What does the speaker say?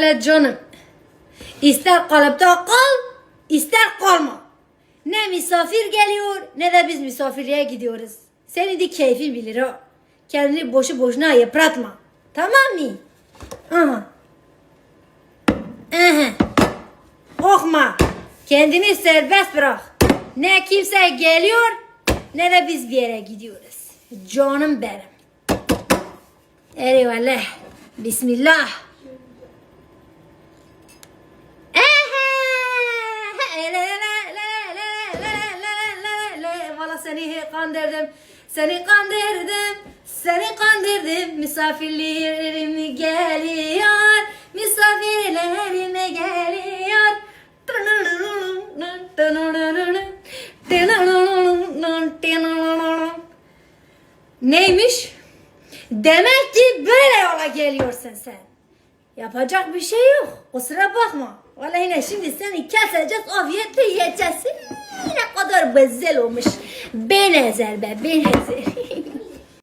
Öyle canım. İster kalıpta kal, ister kalma. Ne misafir geliyor ne de biz misafirliğe gidiyoruz. Senin de keyfin bilir ha. Kendini boşu boşuna yıpratma. Tamam mı? Aha. Aha. Korkma. Kendini serbest bırak. Ne kimse geliyor ne de biz bir yere gidiyoruz. Canım benim. Eyvallah. Bismillah. Seni kandırdım. Seni kandırdım. Seni kandırdım. Misafirlerim geliyor. Misafirlerim geliyor. Neymiş? Demek ki böyle yola geliyorsun sen. Yapacak bir şey yok. Kusura bakma. Vallahi yine şimdi seni keseceğiz, afiyetle yiyeceğiz. Kadar güzel olmuş. Ben ezer be, ben ezer.